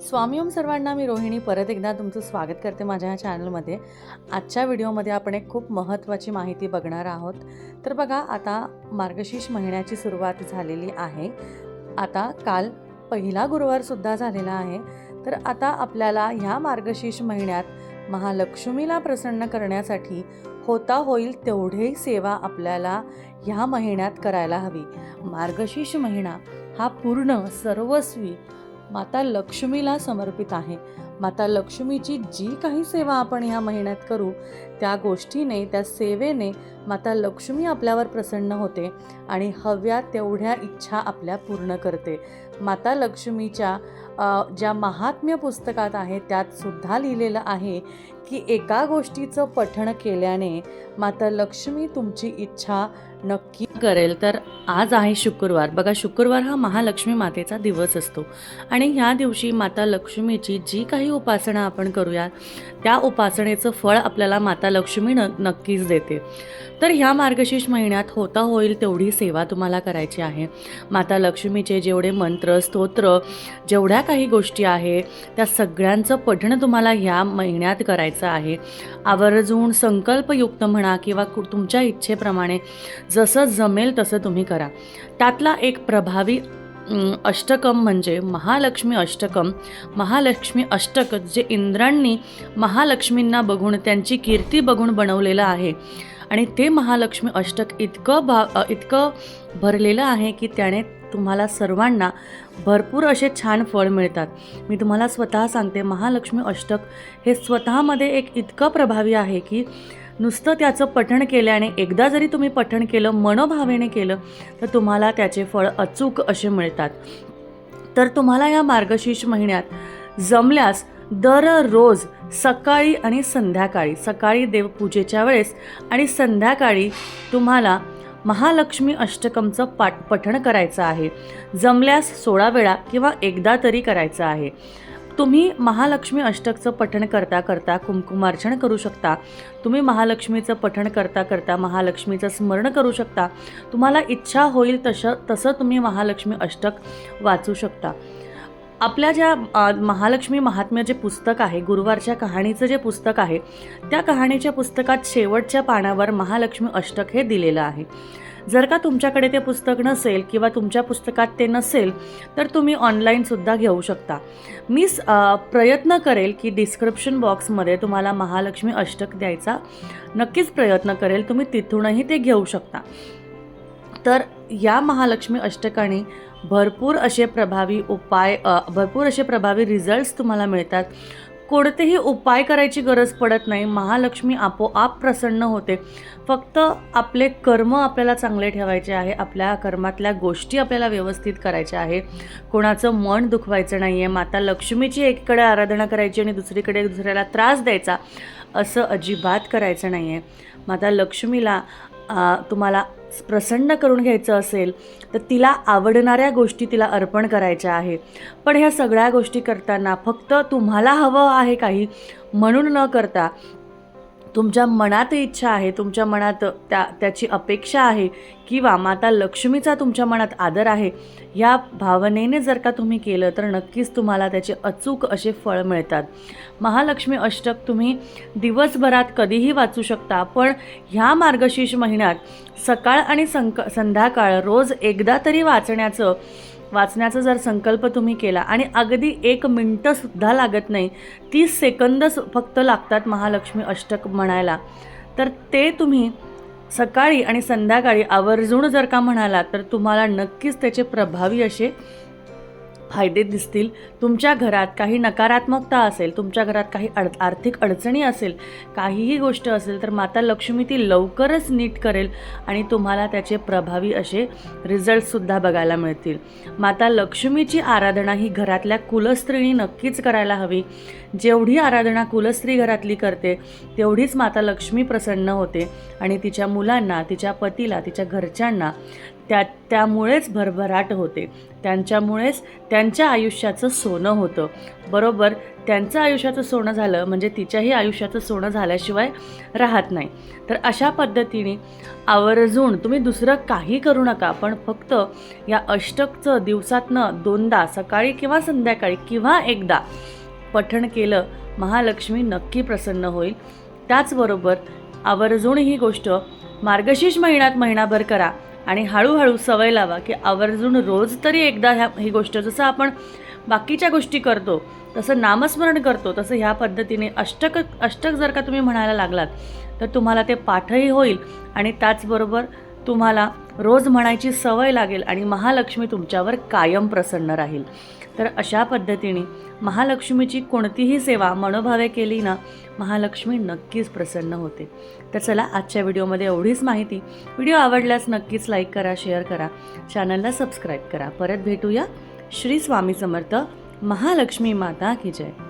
स्वामी ओम सर्वांना मी रोहिणी परत एकदा तुमचं स्वागत करते माझ्या ह्या चॅनलमध्ये. आजच्या व्हिडिओमध्ये आपण एक खूप महत्त्वाची माहिती बघणार आहोत. तर बघा आता मार्गशीर्ष महिन्याची सुरुवात झालेली आहे. आता काल पहिला गुरुवारसुद्धा झालेला आहे. तर आता आपल्याला ह्या मार्गशीर्ष महिन्यात महालक्ष्मीला प्रसन्न करण्यासाठी होता होईल तेवढी सेवा आपल्याला ह्या महिन्यात करायला हवी. मार्गशीर्ष महिना हा पूर्ण सर्वस्वी माता लक्ष्मीला समर्पित आहे. माता लक्ष्मीची जी काही सेवा आपण ह्या महिन्यात करू त्या गोष्टीने त्या सेवेने माता लक्ष्मी आपल्यावर प्रसन्न होते आणि हव्या तेवढ्या इच्छा आपल्या पूर्ण करते. माता लक्ष्मीच्या ज्या महात्म्य पुस्तकात आहे त्यात सुद्धा लिहिलेलं आहे की एका गोष्टीचं पठण केल्याने माता लक्ष्मी तुमची इच्छा नक्की करेल तर आज आहे शुक्रवार. बघा शुक्रवार हा महालक्ष्मी मातेचा दिवस असतो. आणि ह्या दिवशी माता लक्ष्मीची जी काही उपासना आपण करूया त्या उपासनेचं फळ आपल्याला माता लक्ष्मी न नक्कीच देते. तर ह्या मार्गशीर्ष महिन्यात होता होईल तेवढी सेवा तुम्हाला करायची आहे. माता लक्ष्मीचे जेवढे मंत्र स्तोत्र जेवढ्या काही गोष्टी आहे त्या सगळ्यांचं पठण तुम्हाला ह्या महिन्यात करायचं आहे. आवर्जून संकल्पयुक्त म्हणा किंवा कु- तुमच्या इच्छेप्रमाणे जसं जमेल तसं तुम्ही करा. त्यातला एक प्रभावी अष्टकम म्हणजे महालक्ष्मी अष्टकम. महालक्ष्मी अष्टक जे इंद्रांनी महालक्ष्मींना बघून त्यांची कीर्ती बघून बनवलेलं आहे. आणि ते महालक्ष्मी अष्टक इतकं भा इतकं भरलेलं आहे की त्याने तुम्हाला सर्वांना भरपूर असे छान फळ मिळतात. मी तुम्हाला स्वतः सांगते महालक्ष्मी अष्टक हे स्वतःमध्ये एक इतकं प्रभावी आहे की नुसतं त्याचं पठण केल्याने एकदा जरी तुम्ही पठण केलं मनोभावेने केलं तर तुम्हाला त्याचे फळ अचूक असे मिळतात. तर तुम्हाला या मार्गशीर्ष महिन्यात जमल्यास दररोज सकाळी आणि संध्याकाळी सकाळी देवपूजेच्या वेळेस आणि संध्याकाळी तुम्हाला महालक्ष्मी अष्टकमचं पाठ पठण करायचं आहे. जमल्यास सोळा वेळा किंवा एकदा तरी करायचं आहे. तुम्ही महालक्ष्मी अष्टकचं पठण करता करता कुंकुमार्चन करू शकता. तुम्ही महालक्ष्मीचं पठण करता करता महालक्ष्मीचं स्मरण करू शकता. तुम्हाला इच्छा होईल तसं तसं तुम्ही महालक्ष्मी अष्टक वाचू शकता. आपल्या ज्या महालक्ष्मी महात्म्य जे पुस्तक आहे गुरुवारच्या कहाणीचं जे पुस्तक आहे त्या कहाणीच्या पुस्तकात शेवटच्या पानावर महालक्ष्मी अष्टक हे दिलेलं आहे. जर का तुमच्याकडे ते पुस्तक नसेल किंवा तुमच्या पुस्तकात ते नसेल तर तुम्ही ऑनलाईनसुद्धा घेऊ शकता. मी प्रयत्न करेल की डिस्क्रिप्शन बॉक्समध्ये तुम्हाला महालक्ष्मी अष्टक द्यायचा. नक्कीच प्रयत्न करेल तुम्ही तिथूनही ते घेऊ शकता. तर या महालक्ष्मी अष्टकाने भरपूर असे प्रभावी उपाय भरपूर असे प्रभावी रिझल्ट्स तुम्हाला मिळतात. कोणतेही उपाय करायची गरज पडत नाही. महालक्ष्मी आपोआप प्रसन्न होते. फक्त आपले कर्म आपल्याला चांगले ठेवायचे आहे. आपल्या कर्मातल्या गोष्टी आपल्याला व्यवस्थित करायच्या आहे. कोणाचं मन दुखवायचं नाही आहे माता लक्ष्मीची एकीकडे आराधना करायची आणि दुसरीकडे दुसऱ्याला त्रास द्यायचा असं अजिबात करायचं नाही आहे माता लक्ष्मीला तुम्हाला प्रसन्न करून घ्यायचं असेल तर तिला आवडणाऱ्या गोष्टी तिला अर्पण करायच्या आहे. पण ह्या सगळ्या गोष्टी करताना फक्त तुम्हाला हवं आहे काही म्हणून न करता तुमच्या मनात इच्छा आहे तुमच्या मनात त्या त्याची अपेक्षा आहे किंवा माता लक्ष्मीचा तुमच्या मनात आदर आहे या भावनेने जर का तुम्ही केलं तर नक्कीच तुम्हाला त्याचे अचूक असे फळ मिळतात. महालक्ष्मी अष्टक तुम्ही दिवसभरात कधीही वाचू शकता पण ह्या मार्गशीर्ष महिन्यात सकाळ आणि संक संध्याकाळ रोज एकदा तरी वाचण्याचं वाचण्याचा जर संकल्प तुम्ही केला आणि अगदी एक मिनटंसुद्धा लागत नाही तीस सेकंदच फक्त लागतात महालक्ष्मी अष्टक म्हणायला तर ते तुम्ही सकाळी आणि संध्याकाळी आवर्जून जर का म्हणाला तर तुम्हाला नक्कीच त्याचे प्रभावी असे फायदे दिसतील. तुमच्या घरात काही नकारात्मकता असेल तुमच्या घरात काही अड आर्थिक अडचणी असेल काहीही गोष्ट असेल तर माता लक्ष्मी ती लवकरच नीट करेल आणि तुम्हाला त्याचे प्रभावी असे रिझल्टसुद्धा बघायला मिळतील. माता लक्ष्मीची आराधना ही घरातल्या कुलस्त्रीनी नक्कीच करायला हवी. जेवढी आराधना कुलस्त्री घरातली करते तेवढीच माता लक्ष्मी प्रसन्न होते आणि तिच्या मुलांना तिच्या पतीला तिच्या घरच्यांना त्या त्यामुळेच भरभराट होते. त्यांच्यामुळेच त्यांच्या आयुष्याचं सोनं होतं. बरोबर त्यांचं आयुष्याचं सोनं झालं म्हणजे तिच्याही आयुष्याचं सोनं झाल्याशिवाय राहत नाही. तर अशा पद्धतीने आवर्जून तुम्ही दुसरं काही करू नका पण फक्त या अष्टकचं दिवसातनं दोनदा सकाळी किंवा संध्याकाळी किंवा एकदा पठण केलं महालक्ष्मी नक्की प्रसन्न होईल. त्याचबरोबर आवर्जून ही गोष्ट मार्गशीर्ष महिन्यात महिनाभर करा. आणि हळूहळू सवय लावा की आवर्जून रोज तरी एकदा ह्या ही गोष्ट जसं आपण बाकीच्या गोष्टी करतो तसं नामस्मरण करतो तसं ह्या पद्धतीने अष्टक अष्टक जर का तुम्ही म्हणायला लागलात तर तुम्हाला ते पाठही होईल आणि त्याचबरोबर तुम्हाला रोज म्हणायची सवय लागेल आणि महालक्ष्मी तुमच्यावर कायम प्रसन्न राहील. तर अशा पद्धतीने महालक्ष्मीची कोणतीही सेवा मनोभावे केली ना महालक्ष्मी नक्कीच प्रसन्न होते. तर चला आजच्या व्हिडिओमध्ये एवढीच माहिती. व्हिडिओ आवडल्यास नक्कीच लाईक करा शेअर करा. चॅनलला सबस्क्राईब करा. परत भेटूया. श्री स्वामी समर्थ. महालक्ष्मी माता की जय.